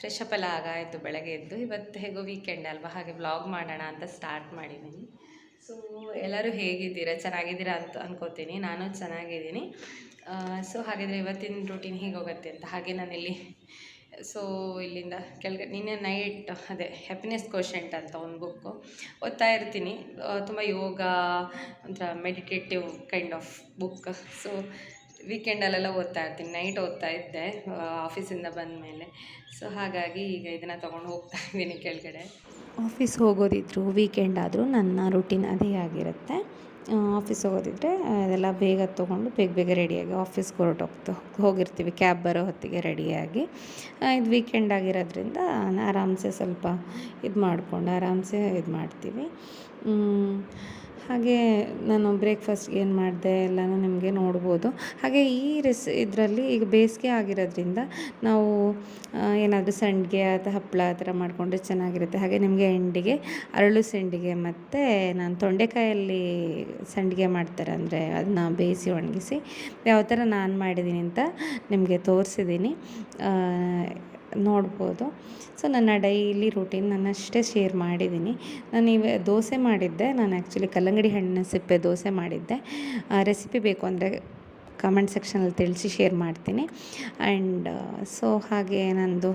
Fresh up ಎಲ್ಲ ಆಗಾಯಿತು ಬೆಳಗ್ಗೆ ಎದ್ದು. ಇವತ್ತು ಹೇಗೋ ವೀಕೆಂಡ್ ಅಲ್ವಾ? ಹಾಗೆ ವ್ಲಾಗ್ ಮಾಡೋಣ ಅಂತ ಸ್ಟಾರ್ಟ್ ಮಾಡಿದ್ದೀನಿ ಸೊ ಎಲ್ಲರೂ ಹೇಗಿದ್ದೀರಾ? ಚೆನ್ನಾಗಿದ್ದೀರಾ ಅಂತ ಅನ್ಕೋತೀನಿ. ನಾನು ಚೆನ್ನಾಗಿದ್ದೀನಿ. ಸೊ ಹಾಗಿದ್ರೆ ಇವತ್ತಿನ ರೂಟೀನ್ ಹೇಗೆ ಹೋಗುತ್ತೆ ಅಂತ. ಹಾಗೆ ನಾನಿಲ್ಲಿ ಸೊ ಇಲ್ಲಿಂದ ಕೆಳಗೆ, ನಿನ್ನೆ ನೈಟ್ ಅದೇ ಹ್ಯಾಪಿನೆಸ್ ಕೋಶೆಂಟ್ ಅಂತ ಒಂದು ಬುಕ್ಕು ಓದ್ತಾ ಇರ್ತೀನಿ. ತುಂಬ ಯೋಗ, ಒಂಥರ meditative kind of book so ವೀಕೆಂಡಲ್ಲೆಲ್ಲ ಓದ್ತಾ ಇರ್ತೀನಿ ನೈಟ್ ಓದ್ತಾ ಇದ್ದೆ ಆಫೀಸಿಂದ ಬಂದ ಮೇಲೆ ಸೊ ಹಾಗಾಗಿ ಈಗ ಇದನ್ನು ತೊಗೊಂಡು ಹೋಗ್ತಾ ಇದ್ದೀನಿ ಕೆಳಗಡೆ. ಆಫೀಸ್ ಹೋಗೋದಿದ್ರು ವೀಕೆಂಡ್ ಆದರೂ ನನ್ನ ರೂಟೀನ್ ಅದೇ ಆಗಿರುತ್ತೆ. ಆಫೀಸ್ ಹೋಗೋದಿದ್ರೆ ಅದೆಲ್ಲ ಬೇಗ ತೊಗೊಂಡು ಬೇಗ ಬೇಗ ರೆಡಿಯಾಗಿ ಆಫೀಸ್ಗೆ ಹೊರಟೋಗ್ತಾ ಹೋಗಿರ್ತೀವಿ ಕ್ಯಾಬ್ ಬರೋ ಹೊತ್ತಿಗೆ ರೆಡಿಯಾಗಿ ಇದು ವೀಕೆಂಡ್ ಆಗಿರೋದ್ರಿಂದ ಆರಾಮ್ಸೆ ಸ್ವಲ್ಪ ಇದು ಮಾಡಿಕೊಂಡು ಆರಾಮ್ಸೆ ಇದು ಮಾಡ್ತೀವಿ ಹಾಗೆ ನಾನು ಬ್ರೇಕ್ಫಾಸ್ಟ್ ಏನು ಮಾಡಿದೆ ಎಲ್ಲನೂ ನಿಮಗೆ ನೋಡ್ಬೋದು. ಹಾಗೆ ಈ ರೆಸ್, ಇದರಲ್ಲಿ ಈಗ ಬೇಸಿಗೆ ಆಗಿರೋದ್ರಿಂದ ನಾವು ಏನಾದರೂ ಸಂಡಿಗೆ ಅಥವಾ ಹಪ್ಪಳ ಆ ಥರ ಮಾಡಿಕೊಂಡ್ರೆ ಚೆನ್ನಾಗಿರುತ್ತೆ. ಹಾಗೆ ನಿಮಗೆ ಎಂಡಿಗೆ, ಅರಳು ಸಂಡಿಗೆ ಮತ್ತು ನಾನು ತೊಂಡೆಕಾಯಲ್ಲಿ ಸಂಡಿಗೆ ಮಾಡ್ತಾರೆ ಅಂದರೆ ಅದನ್ನ ಬೇಯಿಸಿ ಒಣಗಿಸಿ, ಯಾವ ಥರ ನಾನು ಮಾಡಿದ್ದೀನಿ ಅಂತ ನಿಮಗೆ ತೋರಿಸಿದ್ದೀನಿ ನೋಡ್ಬೋದು. ಸೊ ನನ್ನ ಡೈಲಿ ರೂಟೀನ್ ನಾನು ಅಷ್ಟೇ ಶೇರ್ ಮಾಡಿದ್ದೀನಿ. ನಾನು ಇವ ದೋಸೆ ಮಾಡಿದ್ದೆ. ನಾನು ಆ್ಯಕ್ಚುಲಿ ಕಲ್ಲಂಗಡಿ ಹಣ್ಣಿನ ಸಿಪ್ಪೆ ದೋಸೆ ಮಾಡಿದ್ದೆ. ರೆಸಿಪಿ ಬೇಕು ಅಂದರೆ ಕಮೆಂಟ್ ಸೆಕ್ಷನಲ್ಲಿ ತಿಳಿಸಿ ಶೇರ್ ಮಾಡ್ತೀನಿ. ಆ್ಯಂಡ್ ಸೊ ಹಾಗೆ ನಂದು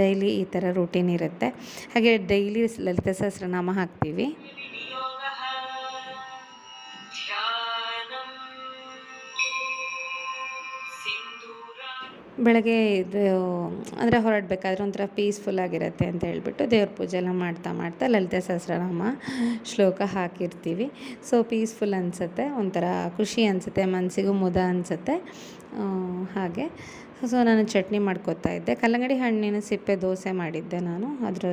ಡೈಲಿ ಈ ಥರ ರೂಟೀನ್ ಇರುತ್ತೆ. ಹಾಗೆ ಡೈಲಿ ಲಲಿತ ಸಹಸ್ರನಾಮ ಹಾಕ್ತೀವಿ. ಬೆಳಗ್ಗೆ ಇದು, ಅಂದರೆ ಹೊರಡಬೇಕಾದ್ರೆ ಒಂಥರ ಪೀಸ್ಫುಲ್ ಆಗಿರುತ್ತೆ ಅಂತ ಹೇಳ್ಬಿಟ್ಟು ದೇವ್ರ ಪೂಜೆ ಎಲ್ಲ ಮಾಡ್ತಾ ಮಾಡ್ತಾ ಲಲಿತ ಸಹಸ್ರನಾಮ ಶ್ಲೋಕ ಹಾಕಿರ್ತೀವಿ. ಸೊ ಪೀಸ್ಫುಲ್ ಅನಿಸುತ್ತೆ, ಒಂಥರ ಖುಷಿ ಅನಿಸುತ್ತೆ ಮನಸ್ಸಿಗೂ ಮುದ ಅನಿಸುತ್ತೆ. ಹಾಗೆ. ಸೊ ನಾನು ಚಟ್ನಿ ಮಾಡ್ಕೋತಾ ಇದ್ದೆ. ಕಲ್ಲಂಗಡಿ ಹಣ್ಣಿನ ಸಿಪ್ಪೆ ದೋಸೆ ಮಾಡಿದ್ದೆ ನಾನು. ಅದ್ರ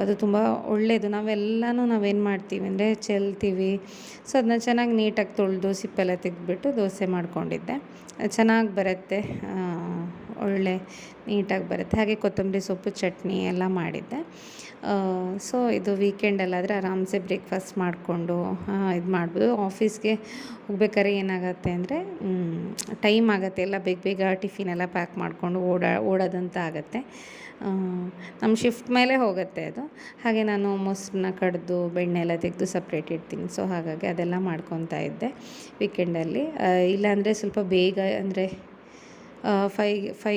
ಅದು ತುಂಬ ಒಳ್ಳೆಯದು ನಾವೆಲ್ಲನೂ ನಾವೇನು ಮಾಡ್ತೀವಿ ಅಂದರೆ ಚೆಲ್ತೀವಿ. ಸೊ ಅದನ್ನ ಚೆನ್ನಾಗಿ ನೀಟಾಗಿ ತೊಳೆದು ಸಿಪ್ಪೆಲ್ಲ ತೆಗೆದ್ಬಿಟ್ಟು ದೋಸೆ ಮಾಡಿಕೊಂಡಿದ್ದೆ. ಚೆನ್ನಾಗಿ ಬರುತ್ತೆ. ಒಳ್ಳೆ ನೀಟಾಗಿ ಬರುತ್ತೆ. ಹಾಗೆ ಕೊತ್ತಂಬರಿ ಸೊಪ್ಪು, ಚಟ್ನಿ ಎಲ್ಲ ಮಾಡಿದ್ದೆ. ಸೊ ಇದು ವೀಕೆಂಡಲ್ಲಾದರೆ ಆರಾಮ್ಸೆ ಬ್ರೇಕ್ಫಾಸ್ಟ್ ಮಾಡಿಕೊಂಡು ಇದು ಮಾಡ್ಬೋದು. ಆಫೀಸ್ಗೆ ಹೋಗ್ಬೇಕಾದ್ರೆ ಏನಾಗುತ್ತೆ ಅಂದರೆ ಟೈಮ್ ಆಗುತ್ತೆ. ಎಲ್ಲ ಬೇಗ ಬೇಗ ಟಿಫಿನ್ ಎಲ್ಲ ಪ್ಯಾಕ್ ಮಾಡಿಕೊಂಡು ಓಡಾ, ಓಡೋದಂತ ಆಗುತ್ತೆ. ನಮ್ಮ ಶಿಫ್ಟ್ ಮೇಲೆ ಹೋಗುತ್ತೆ ಅದು. ಹಾಗೆ ನಾನು ಮೊಸರನ್ನ ಕಡ್ದು, ಬೆಣ್ಣೆ ಎಲ್ಲ ತೆಗೆದು ಸಪ್ರೇಟ್ ಇಡ್ತೀನಿ. ಸೊ ಹಾಗಾಗಿ ಅದೆಲ್ಲ ಮಾಡ್ಕೊತಾ ಇದ್ದೆ ವೀಕೆಂಡಲ್ಲಿ. ಇಲ್ಲಾಂದರೆ ಸ್ವಲ್ಪ ಬೇಗ ಅಂದರೆ ಫೈ ಫೈ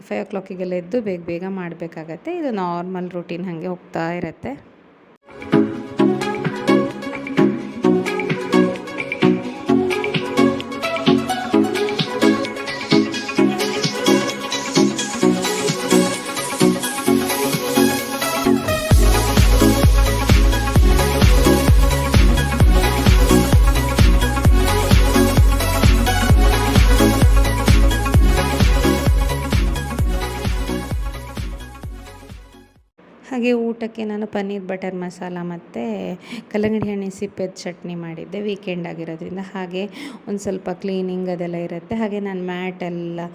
ಫೈವ್ ಓ ಕ್ಲಾಕಿಗೆಲ್ಲ ಎದ್ದು ಬೇಗ ಬೇಗ ಮಾಡಬೇಕಾಗತ್ತೆ. ಇದು ನಾರ್ಮಲ್ ರೂಟೀನ್ ಹಾಗೆ ಹೋಗ್ತಾ ಇರುತ್ತೆ. ಹಾಗೆ ಊಟಕ್ಕೆ ನಾನು ಪನ್ನೀರ್ ಬಟರ್ ಮಸಾಲ ಮತ್ತು ಕಲ್ಲಂಗಡಿ ಹಣ್ಣಿನ ಸಿಪ್ಪೆದ ಚಟ್ನಿ ಮಾಡಿದ್ದೆ ವೀಕೆಂಡ್ ಆಗಿರೋದ್ರಿಂದ. ಹಾಗೆ ಒಂದು ಸ್ವಲ್ಪ ಕ್ಲೀನಿಂಗ್ ಅದೆಲ್ಲ ಇರುತ್ತೆ. ಹಾಗೆ ನಾನು ಮ್ಯಾಟ್ ಎಲ್ಲ,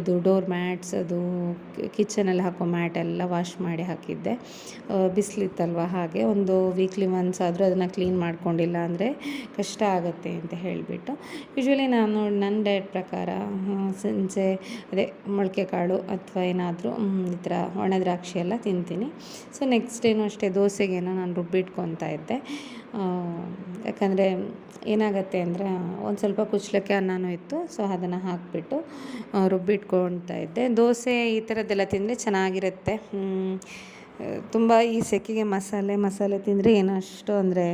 ಇದು ಡೋರ್ ಮ್ಯಾಟ್ಸ್ ಅದು ಕಿಚನಲ್ಲಿ ಹಾಕೋ ಮ್ಯಾಟ್ ಎಲ್ಲ ವಾಶ್ ಮಾಡಿ ಹಾಕಿದ್ದೆ. ಬಿಸಿಲಿತ್ತಲ್ವ? ಹಾಗೆ ಒಂದು ವೀಕ್ಲಿ ಒನ್ಸ್ ಆದರೂ ಅದನ್ನು ಕ್ಲೀನ್ ಮಾಡ್ಕೊಂಡಿಲ್ಲ ಅಂದರೆ ಕಷ್ಟ ಆಗುತ್ತೆ ಅಂತ ಹೇಳಿಬಿಟ್ಟು. ಯೂಶ್ವಲಿ ನಾನು ನನ್ನ ಡಯಟ್ ಪ್ರಕಾರ ಸಂಜೆ, ಅದೇ ಮೊಳಕೆ ಕಾಳು ಅಥವಾ ಏನಾದರೂ ಈ ಥರ ಒಣ ದ್ರಾಕ್ಷಿ ಎಲ್ಲ ತಿಂತೀನಿ. ಸೊ ನೆಕ್ಸ್ಟ್ ಏನು ಅಷ್ಟೇ, ದೋಸೆಗೇನೋ ನಾನು ರುಬ್ಬಿಟ್ಕೊತಾ ಇದ್ದೆ. ಯಾಕಂದರೆ ಏನಾಗುತ್ತೆ ಅಂದರೆ ಒಂದು ಸ್ವಲ್ಪ ಕುಚ್ಚಲಕ್ಕಿ ಅನ್ನನೂ ಇತ್ತು, ಸೊ ಅದನ್ನು ಹಾಕಿಬಿಟ್ಟು ರುಬ್ಬಿಟ್ಕೊಳ್ತಾ ಇದ್ದೆ. ದೋಸೆ ಈ ಥರದ್ದೆಲ್ಲ ತಿಂದರೆ ಚೆನ್ನಾಗಿರುತ್ತೆ. ತುಂಬ ಈ ಸೆಕೆಗೆ ಮಸಾಲೆ ಮಸಾಲೆ ತಿಂದರೆ ಏನೋ ಅಷ್ಟು ಅಂದರೆ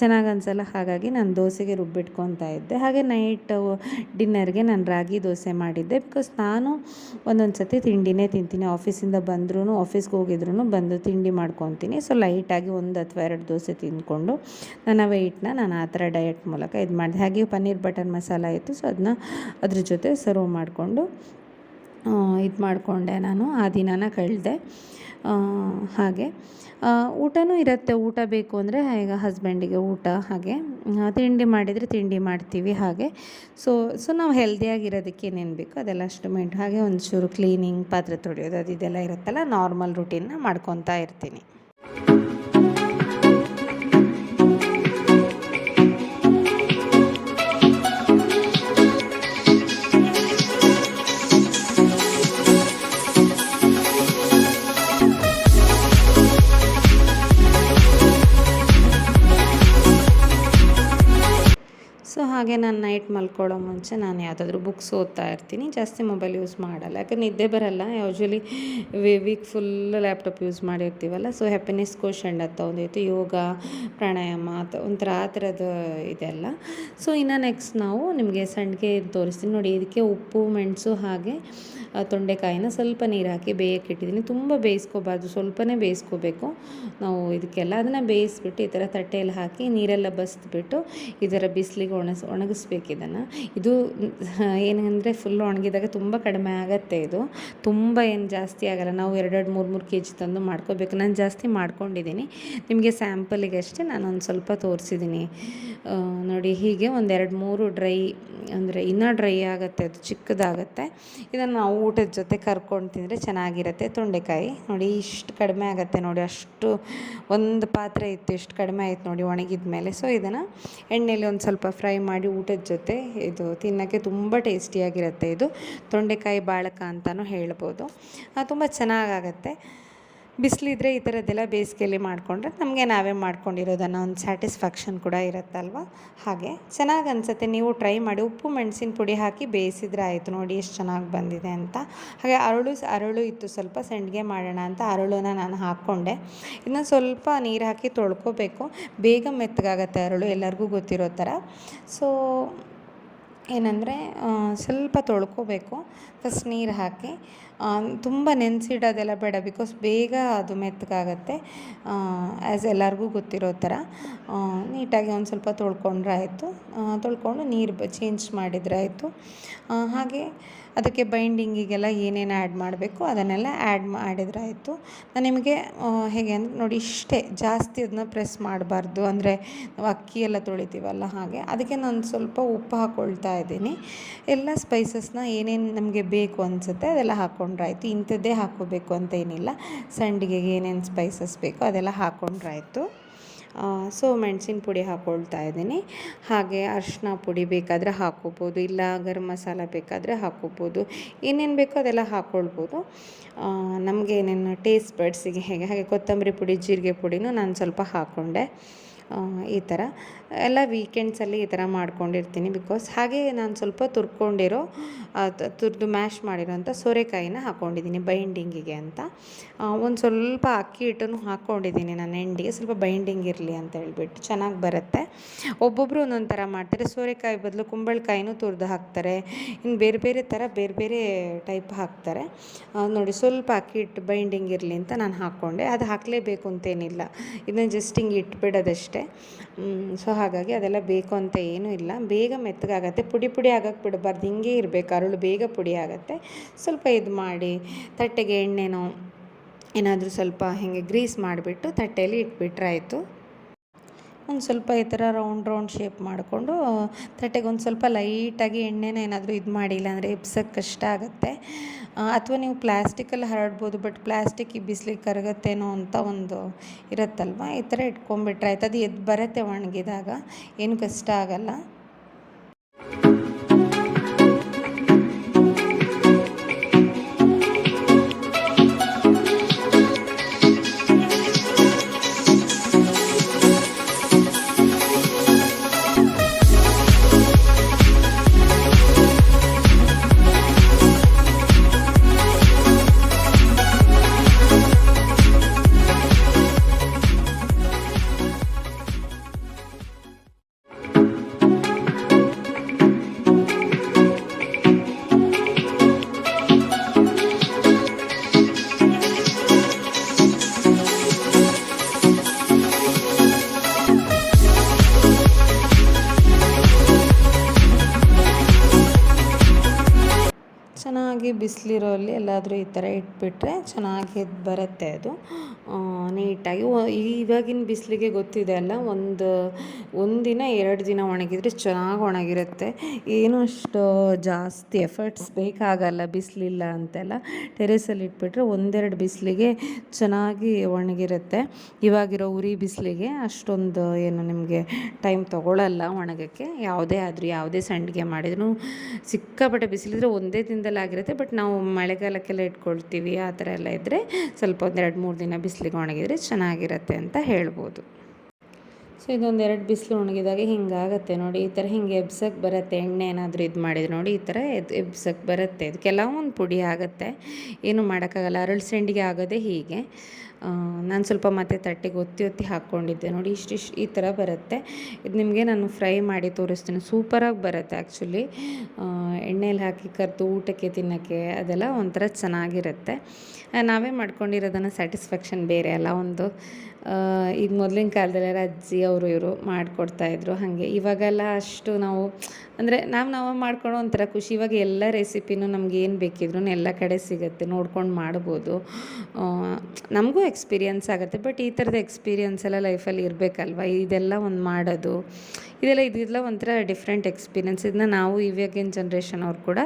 ಚೆನ್ನಾಗಿ ಅನಿಸಲ್ಲ. ಹಾಗಾಗಿ ನಾನು ದೋಸೆಗೆ ರುಬ್ಬಿಟ್ಕೊತಾ ಇದ್ದೆ. ಹಾಗೆ ನೈಟ್ ಡಿನ್ನರ್ಗೆ ನಾನು ರಾಗಿ ದೋಸೆ ಮಾಡಿದ್ದೆ. ಬಿಕಾಸ್ ನಾನು ಒಂದೊಂದು ಸತಿ ತಿಂಡಿನೇ ತಿಂತೀನಿ. ಆಫೀಸಿಂದ ಬಂದ್ರೂ ಆಫೀಸ್ಗೆ ಹೋಗಿದ್ರು ಬಂದು ತಿಂಡಿ ಮಾಡ್ಕೊತೀನಿ. ಸೊ ಲೈಟಾಗಿ ಒಂದು ಅಥವಾ ಎರಡು ದೋಸೆ ತಿಂದ್ಕೊಂಡು ನನ್ನ ವೆಯ್ಟ್ನ ನಾನು ಆ ಥರ ಡಯಟ್ ಮೂಲಕ ಇದು ಮಾಡಿದೆ ಹಾಗೆ ಪನ್ನೀರ್, ಬಟರ್ ಮಸಾಲ ಇತ್ತು. ಸೊ ಅದನ್ನ ಅದ್ರ ಜೊತೆ ಸರ್ವ್ ಮಾಡಿಕೊಂಡು ಇದು ಮಾಡಿಕೊಂಡೆ ನಾನು, ಆ ದಿನಾನ ಕಳೆದೆ. ಹಾಗೆ. ಊಟನೂ ಇರುತ್ತೆ. ಊಟ ಬೇಕು ಅಂದರೆ ಈಗ ಹಸ್ಬೆಂಡಿಗೆ ಊಟ, ಹಾಗೆ. ತಿಂಡಿ ಮಾಡಿದರೆ ತಿಂಡಿ ಮಾಡ್ತೀವಿ, ಹಾಗೆ. ಸೊ ಸೊ ನಾವು ಹೆಲ್ದಿಯಾಗಿರೋದಕ್ಕೆ ಏನೇನು ಬೇಕು ಅದೆಲ್ಲ ಅಷ್ಟು ಮೇಂಟ್. ಹಾಗೆ ಒಂಚೂರು ಕ್ಲೀನಿಂಗ್ ಪಾತ್ರೆ ತೊಳೆಯೋದು, ಅದು ಇದೆಲ್ಲ ಇರುತ್ತಲ್ಲ ನಾರ್ಮಲ್ ರುಟೀನ್ನ ಮಾಡ್ಕೊತಾ ಇರ್ತೀನಿ. ಮಲ್ಕೊಳ್ಳೋ ಮುಂಚೆ ನಾನು ಯಾವುದಾದ್ರೂ ಬುಕ್ಸ್ ಓದ್ತಾ ಇರ್ತೀನಿ. ಜಾಸ್ತಿ ಮೊಬೈಲ್ ಯೂಸ್ ಮಾಡಲ್ಲ. ಯಾಕಂದ್ರೆ ನಿದ್ದೆ ಬರಲ್ಲ. Usually week full laptop use ಮಾಡಿರ್ತೀವಲ್ಲ. ಸೊ ಹ್ಯಾಪಿನೆಸ್ ಕೋಶಂಡ್ ಅಂತ ಒಂದೈತೆ. ಯೋಗ, ಪ್ರಾಣಾಯಾಮ ಒಂಥರ ಆ ಥರದ ಇದೆಲ್ಲ ಸೊ ಇನ್ನು ನೆಕ್ಸ್ಟ್ ನಾವು ನಿಮಗೆ ಸಂಡಿಗೆ ತೋರಿಸ್ತೀನಿ. ನೋಡಿ, ಇದಕ್ಕೆ ಉಪ್ಪು, ಮೆಣಸು ಹಾಗೆ ತೊಂಡೆಕಾಯಿನ ಸ್ವಲ್ಪ ನೀರು ಹಾಕಿ ಬೇಯಕ್ಕೆ ಇಟ್ಟಿದ್ದೀನಿ. ತುಂಬ ಬೇಯಿಸ್ಕೋಬಾರ್ದು. ಸ್ವಲ್ಪನೇ ಬೇಯಿಸ್ಕೋಬೇಕು. ನಾವು ಇದಕ್ಕೆಲ್ಲ ಅದನ್ನು ಬೇಯಿಸ್ಬಿಟ್ಟು ಈ ಥರ ತಟ್ಟೆಯಲ್ಲಿ ಹಾಕಿ ನೀರೆಲ್ಲ ಬಸಿದ್ಬಿಟ್ಟು ಇದರ ಬಿಸಿಲಿಗೆ ಒಣಸ್ ಒಣಗಿಸ್ಬೇಕು ಇದನ್ನು ಇದು ಏನಂದರೆ ಫುಲ್ ಒಣಗಿದಾಗ ತುಂಬ ಕಡಿಮೆ ಆಗುತ್ತೆ ಇದು. ತುಂಬ ಏನು ಜಾಸ್ತಿ ಆಗಲ್ಲ. ನಾವು ಎರಡೆರಡು, ಮೂರು ಮೂರು ಕೆ ಜಿ ತಂದು ಮಾಡ್ಕೋಬೇಕು. ನಾನು ಜಾಸ್ತಿ ಮಾಡ್ಕೊಂಡಿದ್ದೀನಿ. ನಿಮಗೆ ಸ್ಯಾಂಪಲಿಗೆ ಅಷ್ಟೇ ನಾನು ಒಂದು ಸ್ವಲ್ಪ ತೋರಿಸಿದ್ದೀನಿ ನೋಡಿ, ಹೀಗೆ ಒಂದೆರಡು, ಮೂರು ಡ್ರೈ ಅಂದರೆ ಇನ್ನೂ ಡ್ರೈ ಆಗುತ್ತೆ, ಅದು ಚಿಕ್ಕದಾಗುತ್ತೆ. ಇದನ್ನು ನಾವು ಊಟದ ಜೊತೆ ಕರ್ಕೊಂಡು ತಿಂದರೆ ಚೆನ್ನಾಗಿರುತ್ತೆ. ತೊಂಡೆಕಾಯಿ, ನೋಡಿ, ಇಷ್ಟು ಕಡಿಮೆ ಆಗುತ್ತೆ ನೋಡಿ, ಅಷ್ಟು ಒಂದು ಪಾತ್ರೆ ಇತ್ತು, ಇಷ್ಟು ಕಡಿಮೆ ಆಯ್ತು ನೋಡಿ ಒಣಗಿದ ಮೇಲೆ ಸೊ ಇದನ್ನು ಎಣ್ಣೆಯಲ್ಲಿ ಒಂದು ಸ್ವಲ್ಪ ಫ್ರೈ ಮಾಡಿ ಊಟದ ಜೊತೆ ಇದು ತಿನ್ನೋಕ್ಕೆ ತುಂಬ ಟೇಸ್ಟಿಯಾಗಿರುತ್ತೆ ಇದು. ತೊಂಡೆಕಾಯಿ ಬಾಳಕ ಅಂತಲೂ ಹೇಳ್ಬೋದು. ತುಂಬ ಚೆನ್ನಾಗಾಗತ್ತೆ. ಬಿಸಿಲಿದ್ರೆ ಈ ಥರದ್ದೆಲ್ಲ ಬೇಸಿಗೆಯಲ್ಲಿ ಮಾಡಿಕೊಂಡ್ರೆ ನಮಗೆ ನಾವೇ ಮಾಡ್ಕೊಂಡಿರೋದನ್ನು ಒಂದು ಸ್ಯಾಟಿಸ್ಫ್ಯಾಕ್ಷನ್ ಕೂಡ ಇರುತ್ತಲ್ವ? ಹಾಗೆ ಚೆನ್ನಾಗಿ ಅನಿಸುತ್ತೆ. ನೀವು ಟ್ರೈ ಮಾಡಿ ಉಪ್ಪು, ಮೆಣಸಿನ ಪುಡಿ ಹಾಕಿ ಬೇಯಿಸಿದ್ರೆ ಆಯಿತು ನೋಡಿ ಎಷ್ಟು ಚೆನ್ನಾಗಿ ಬಂದಿದೆ ಅಂತ. ಹಾಗೆ ಅರಳು ಅರಳು ಇತ್ತು ಸ್ವಲ್ಪ, ಸಂಡಿಗೆ ಮಾಡೋಣ ಅಂತ ಅರಳುನ ನಾನು ಹಾಕ್ಕೊಂಡೆ. ಇನ್ನು ಸ್ವಲ್ಪ ನೀರು ಹಾಕಿ ತೊಳ್ಕೊಬೇಕು. ಬೇಗ ಮೆತ್ತಗಾಗತ್ತೆ ಅರಳು, ಎಲ್ಲರಿಗೂ ಗೊತ್ತಿರೋ ಥರ. ಸೊ ಏನಂದರೆ ಸ್ವಲ್ಪ ತೊಳ್ಕೊಬೇಕು. ಫಸ್ಟ್ ನೀರು ಹಾಕಿ ತುಂಬ ನೆನೆಸಿಡೋದೆಲ್ಲ ಬೇಡ ಬಿಕಾಸ್ ಬೇಗ ಅದು ಮೆತ್ತಗಾಗತ್ತೆ. ಆ್ಯಸ್ ಎಲ್ಲರಿಗೂ ಗೊತ್ತಿರೋ ಥರ. ನೀಟಾಗಿ ಒಂದು ಸ್ವಲ್ಪ ತೊಳ್ಕೊಂಡ್ರೆ ಆಯಿತು. ತೊಳ್ಕೊಂಡು ನೀರು ಚೇಂಜ್ ಮಾಡಿದರೆ ಆಯಿತು. ಹಾಗೆ ಅದಕ್ಕೆ ಬೈಂಡಿಂಗಿಗೆಲ್ಲ ಏನೇನು ಆ್ಯಡ್ ಮಾಡಬೇಕು ಅದನ್ನೆಲ್ಲ ಆ್ಯಡ್ ಮಾಡಿದರೆ ಆಯಿತು ನಾನು ನಿಮಗೆ ಹೇಗೆ ಅಂದರೆ ನೋಡಿ ಇಷ್ಟೇ, ಜಾಸ್ತಿ ಅದನ್ನ ಪ್ರೆಸ್ ಮಾಡಬಾರ್ದು. ಅಂದರೆ ನಾವು ಅಕ್ಕಿ ಎಲ್ಲ ತೊಳಿತೀವಲ್ಲ ಹಾಗೆ, ಅದಕ್ಕೆ ನಾನು ಸ್ವಲ್ಪ ಉಪ್ಪು ಹಾಕ್ಕೊಳ್ತಾ ಇದ್ದೀನಿ. ಎಲ್ಲ ಸ್ಪೈಸಸ್ನ ಏನೇನು ನಮಗೆ ಬೇಕು ಅನಿಸುತ್ತೆ ಅದೆಲ್ಲ ಹಾಕ್ಕೊಂಡ್ರೆ ಆಯಿತು ಇಂಥದ್ದೇ ಹಾಕ್ಕೋಬೇಕು ಅಂತ ಏನಿಲ್ಲ. ಸಂಡಿಗೆಗೆ ಏನೇನು ಸ್ಪೈಸಸ್ ಬೇಕೋ ಅದೆಲ್ಲ ಹಾಕ್ಕೊಂಡ್ರೆ ಆಯಿತು ಸೊ ಮೆಣಸಿನ ಪುಡಿ ಹಾಕ್ಕೊಳ್ತಾ ಇದ್ದೀನಿ. ಹಾಗೆ ಅರಿಶಿನ ಪುಡಿ ಬೇಕಾದರೆ ಹಾಕ್ಕೋಬೋದು ಇಲ್ಲ ಗರಂ ಮಸಾಲ ಬೇಕಾದರೆ ಹಾಕ್ಕೋಬೋದು ಏನೇನು ಬೇಕೋ ಅದೆಲ್ಲ ಹಾಕ್ಕೊಳ್ಬೋದು ನಮಗೆ ಏನೇನು ಟೇಸ್ಟ್ ಬಡ್ಸಿಗೆ ಹೇಗೆ, ಹಾಗೆ ಕೊತ್ತಂಬರಿ ಪುಡಿ, ಜೀರಿಗೆ ಪುಡಿನೂ ನಾನು ಸ್ವಲ್ಪ ಹಾಕ್ಕೊಂಡೆ ಈ ಥರ ಎಲ್ಲ ವೀಕೆಂಡ್ಸಲ್ಲಿ ಈ ಥರ ಮಾಡ್ಕೊಂಡಿರ್ತೀನಿ ಬಿಕಾಸ್ ಹಾಗೆ ನಾನು ಸ್ವಲ್ಪ ತುರ್ಕೊಂಡಿರೋ ತುರಿದು ಮ್ಯಾಶ್ ಮಾಡಿರೋಂಥ ಸೋರೆಕಾಯಿನ ಹಾಕ್ಕೊಂಡಿದ್ದೀನಿ ಬೈಂಡಿಂಗಿಗೆ ಅಂತ. ಒಂದು ಸ್ವಲ್ಪ ಅಕ್ಕಿ ಹಿಟ್ಟನ್ನು ಹಾಕ್ಕೊಂಡಿದ್ದೀನಿ ನಾನು ಎಂಡಿಗೆ ಸ್ವಲ್ಪ ಬೈಂಡಿಂಗ್ ಇರಲಿ ಅಂತ ಹೇಳಿಬಿಟ್ಟು ಚೆನ್ನಾಗಿ ಬರುತ್ತೆ. ಒಬ್ಬೊಬ್ಬರು ಒಂದೊಂದು ಥರ ಮಾಡ್ತಾರೆ, ಸೋರೆಕಾಯಿ ಬದಲು ಕುಂಬಳಕಾಯಿನೂ ತುರಿದು ಹಾಕ್ತಾರೆ ಇನ್ನು ಬೇರೆ ಬೇರೆ ಥರ ಬೇರೆ ಬೇರೆ ಟೈಪ್ ಹಾಕ್ತಾರೆ. ನೋಡಿ ಸ್ವಲ್ಪ ಅಕ್ಕಿ ಹಿಟ್ಟು ಬೈಂಡಿಂಗ್ ಇರಲಿ ಅಂತ ನಾನು ಹಾಕ್ಕೊಂಡೆ ಅದು ಹಾಕಲೇಬೇಕು ಅಂತೇನಿಲ್ಲ ಇದನ್ನ ಜಸ್ಟ್ ಹಿಂಗೆ ಇಟ್ಬಿಡೋದಷ್ಟೇ. ಸೊ ಹಾಗಾಗಿ ಅದೆಲ್ಲ ಬೇಕು ಅಂತ ಏನೂ ಇಲ್ಲ. ಬೇಗ ಮೆತ್ತಗಾಗತ್ತೆ. ಪುಡಿ ಪುಡಿ ಆಗಕ್ಕೆ ಬಿಡಬಾರ್ದು ಹಿಂಗೆ ಇರಬೇಕು. ಅರಳು ಬೇಗ ಪುಡಿ ಆಗುತ್ತೆ. ಸ್ವಲ್ಪ ಇದು ಮಾಡಿ, ತಟ್ಟೆಗೆ ಎಣ್ಣೆನೋ ಏನಾದರೂ ಸ್ವಲ್ಪ ಹಿಂಗೆ ಗ್ರೀಸ್ ಮಾಡಿಬಿಟ್ಟು ತಟ್ಟೆಯಲ್ಲಿ ಇಟ್ಬಿಟ್ರೆ ಆಯಿತು. ಒಂದು ಸ್ವಲ್ಪ ಈ ಥರ ರೌಂಡ್ ರೌಂಡ್ ಶೇಪ್ ಮಾಡಿಕೊಂಡು ತಟ್ಟೆಗೆ ಒಂದು ಸ್ವಲ್ಪ ಲೈಟಾಗಿ ಎಣ್ಣೆನ ಏನಾದರೂ ಇದು ಮಾಡಿಲ್ಲ ಅಂದರೆ ಎಬ್ಸೋಕ್ಕೆ ಕಷ್ಟ ಆಗುತ್ತೆ. ಅಥವಾ ನೀವು ಪ್ಲ್ಯಾಸ್ಟಿಕಲ್ಲಿ ಹರಡ್ಬೋದು, ಬಟ್ ಪ್ಲ್ಯಾಸ್ಟಿಕ್ ಈ ಬಿಸಿಲಿಗೆ ಕರಗತ್ತೇನೋ ಅಂತ ಒಂದು ಇರುತ್ತಲ್ವ? ಈ ಥರ ಇಟ್ಕೊಂಡ್ಬಿಟ್ರೆ ಆಯ್ತು. ಅದು ಎದ್ದು ಬರುತ್ತೆ ಒಣಗಿದಾಗ. ಏನು ಕಷ್ಟ ಆಗಲ್ಲ. ಎಲ್ಲಾದರೂ ಈ ಥರ ಇಟ್ಬಿಟ್ರೆ ಚೆನ್ನಾಗಿ ಬರುತ್ತೆ ಅದು. ನೀಟಾಗಿ ಇವಾಗಿನ ಬಿಸಿಲಿಗೆ ಗೊತ್ತಿದೆ ಅಲ್ಲ, ಒಂದು, ಒಂದಿನ ಎರಡು ದಿನ ಒಣಗಿದರೆ ಚೆನ್ನಾಗಿ ಒಣಗಿರುತ್ತೆ. ಏನು ಅಷ್ಟು ಜಾಸ್ತಿ ಎಫರ್ಟ್ಸ್ ಬೇಕಾಗಲ್ಲ, ಬಿಸಿಲಿಲ್ಲ ಅಂತೆಲ್ಲ. ಟೆರೆಸಲ್ಲಿ ಇಟ್ಬಿಟ್ರೆ ಒಂದೆರಡು ಬಿಸಿಲಿಗೆ ಚೆನ್ನಾಗಿ ಒಣಗಿರುತ್ತೆ. ಇವಾಗಿರೋ ಉರಿ ಬಿಸಿಲಿಗೆ ಅಷ್ಟೊಂದು ಏನು ನಿಮಗೆ ಟೈಮ್ ತೊಗೊಳಲ್ಲ ಒಣಗಕ್ಕೆ. ಯಾವುದೇ ಆದರೂ, ಯಾವುದೇ ಸಂಡಿಗೆ ಮಾಡಿದ್ರು ಸಿಕ್ಕಾಪಟ್ಟೆ ಬಿಸಿಲಿದ್ರೆ ಒಂದೇ ದಿನದಲ್ಲಿ ಆಗಿರುತ್ತೆ. ಬಟ್ ನಾವು ಮಳೆಗಾಲಕ್ಕೆಲ್ಲ ಇಟ್ಕೊಳ್ತೀವಿ, ಆ ಥರ ಎಲ್ಲ ಇದ್ದರೆ ಸ್ವಲ್ಪ ಒಂದೆರಡು ಮೂರು ದಿನ ಬಿಸಿಲಿಗೆ ಒಣಗಿದರೆ ಚೆನ್ನಾಗಿರುತ್ತೆ ಅಂತ ಹೇಳ್ಬೋದು. ಸೊ, ಇದೊಂದು ಎರಡು ಬಿಸಿಲು ಒಣಗಿದಾಗ ಹಿಂಗಾಗತ್ತೆ ನೋಡಿ, ಈ ಥರ ಹಿಂಗೆ ಎಬ್ಸಕ್ಕೆ ಬರುತ್ತೆ, ಎಣ್ಣೆ ಏನಾದರೂ ಇದು ಮಾಡಿದ್ರೆ ನೋಡಿ, ಈ ಥರ ಎದ್ ಎಬ್ಸಕ್ಕೆ ಬರುತ್ತೆ. ಇದು ಕೆಲವೊಂದು ಪುಡಿ ಆಗುತ್ತೆ. ಏನು ಮಾಡೋಕ್ಕಾಗಲ್ಲ, ಅರಳಿಸಂಡಿಗೆ ಆಗೋದೇ ಹೀಗೆ. ನಾನು ಸ್ವಲ್ಪ ಮತ್ತೆ ತಟ್ಟೆಗೆ ಒತ್ತಿ ಒತ್ತಿ ಹಾಕ್ಕೊಂಡಿದ್ದೆ ನೋಡಿ ಇಷ್ಟಿಷ್ಟು ಈ ಥರ ಬರುತ್ತೆ. ಇದು ನಿಮಗೆ ನಾನು ಫ್ರೈ ಮಾಡಿ ತೋರಿಸ್ತೀನಿ. ಸೂಪರಾಗಿ ಬರುತ್ತೆ ಆ್ಯಕ್ಚುಲಿ ಎಣ್ಣೆಯಲ್ಲಿ ಹಾಕಿ ಕರೆದು ಊಟಕ್ಕೆ, ತಿನ್ನೋಕ್ಕೆ ಅದೆಲ್ಲ ಒಂಥರ ಚೆನ್ನಾಗಿರುತ್ತೆ. ನಾವೇ ಮಾಡ್ಕೊಂಡಿರೋದನ್ನು ಸ್ಯಾಟಿಸ್ಫ್ಯಾಕ್ಷನ್ ಬೇರೆ ಅಲ್ಲ ಒಂದು. ಈಗ ಮೊದಲಿನ ಕಾಲದಲ್ಲೆಲ್ಲ ಅಜ್ಜಿ ಅವರು ಇವರು ಮಾಡಿಕೊಡ್ತಾಯಿದ್ರು ಹಾಗೆ ಇವಾಗೆಲ್ಲ ಅಷ್ಟು ನಾವು ಅಂದರೆ ನಾವು ನಾವು ಮಾಡ್ಕೊಳ್ಳೋ ಒಂಥರ ಖುಷಿ. ಇವಾಗ ಎಲ್ಲ ರೆಸಿಪಿನೂ ನಮ್ಗೆ ಏನು ಬೇಕಿದ್ರೂ ಎಲ್ಲ ಕಡೆ ಸಿಗುತ್ತೆ, ನೋಡ್ಕೊಂಡು ಮಾಡ್ಬೋದು. ನಮಗೂ ಎಕ್ಸ್ಪೀರಿಯನ್ಸ್ ಆಗುತ್ತೆ, ಬಟ್ ಈ ಥರದ ಎಕ್ಸ್ಪೀರಿಯೆನ್ಸ್ ಎಲ್ಲ ಲೈಫಲ್ಲಿ ಇರಬೇಕಲ್ವ? ಇದೆಲ್ಲ ಒಂದು ಮಾಡೋದು. ಇದೆಲ್ಲ ಇದೆಲ್ಲ ಒಂಥರ ಡಿಫ್ರೆಂಟ್ ಎಕ್ಸ್ಪೀರಿಯನ್ಸ್ ಇದನ್ನ ನಾವು ಇವಾಗಿನ ಜನ್ರೇಷನ್ ಅವ್ರು ಕೂಡ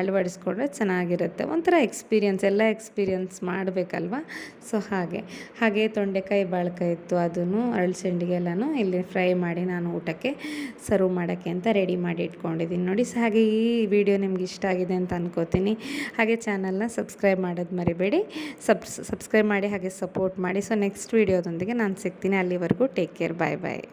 ಅಳವಡಿಸ್ಕೊಂಡ್ರೆ ಚೆನ್ನಾಗಿರುತ್ತೆ. ಒಂಥರ ಎಕ್ಸ್ಪೀರಿಯನ್ಸ್ ಎಲ್ಲ ಎಕ್ಸ್ಪೀರಿಯೆನ್ಸ್ ಮಾಡಬೇಕಲ್ವ? ಸೊ ಹಾಗೆ. ಹಾಗೆ ತೊಂಡೆಕಾಯಿ ಬಾಳ್ಕಾಯಿ ಇತ್ತು, ಅದನ್ನು ಅರಳಿಸಂಡಿಗೆ ಎಲ್ಲನೂ ಇಲ್ಲಿ ಫ್ರೈ ಮಾಡಿ ನಾನು ಊಟಕ್ಕೆ ಸರ್ವ್ ಮಾಡೋಕ್ಕೆ ಅಂತ ರೆಡಿ ಮಾಡಿ ಇಟ್ಕೊಂಡಿದ್ದೀನಿ. ನೋಡಿ ಸೊ, ಹಾಗೆ ಈ ವಿಡಿಯೋ ನಿಮ್ಗೆ ಇಷ್ಟ ಆಗಿದೆ ಅಂತ ಅನ್ಕೋತೀನಿ. ಹಾಗೆ ಚಾನಲ್ನ ಸಬ್ಸ್ಕ್ರೈಬ್ ಮಾಡೋದು ಮರಿಬೇಡಿ. ಸಬ್ಸ್, ಸಬ್ಸ್ಕ್ರೈಬ್ ಮಾಡಿ ಹಾಗೆ ಸಪೋರ್ಟ್ ಮಾಡಿ. ಸೊ, ನೆಕ್ಸ್ಟ್ ವೀಡಿಯೋದೊಂದಿಗೆ ನಾನು ಸಿಗ್ತೀನಿ. ಅಲ್ಲಿವರೆಗೂ ಟೇಕ್ ಕೇರ್. ಬಾಯ್ ಬಾಯ್.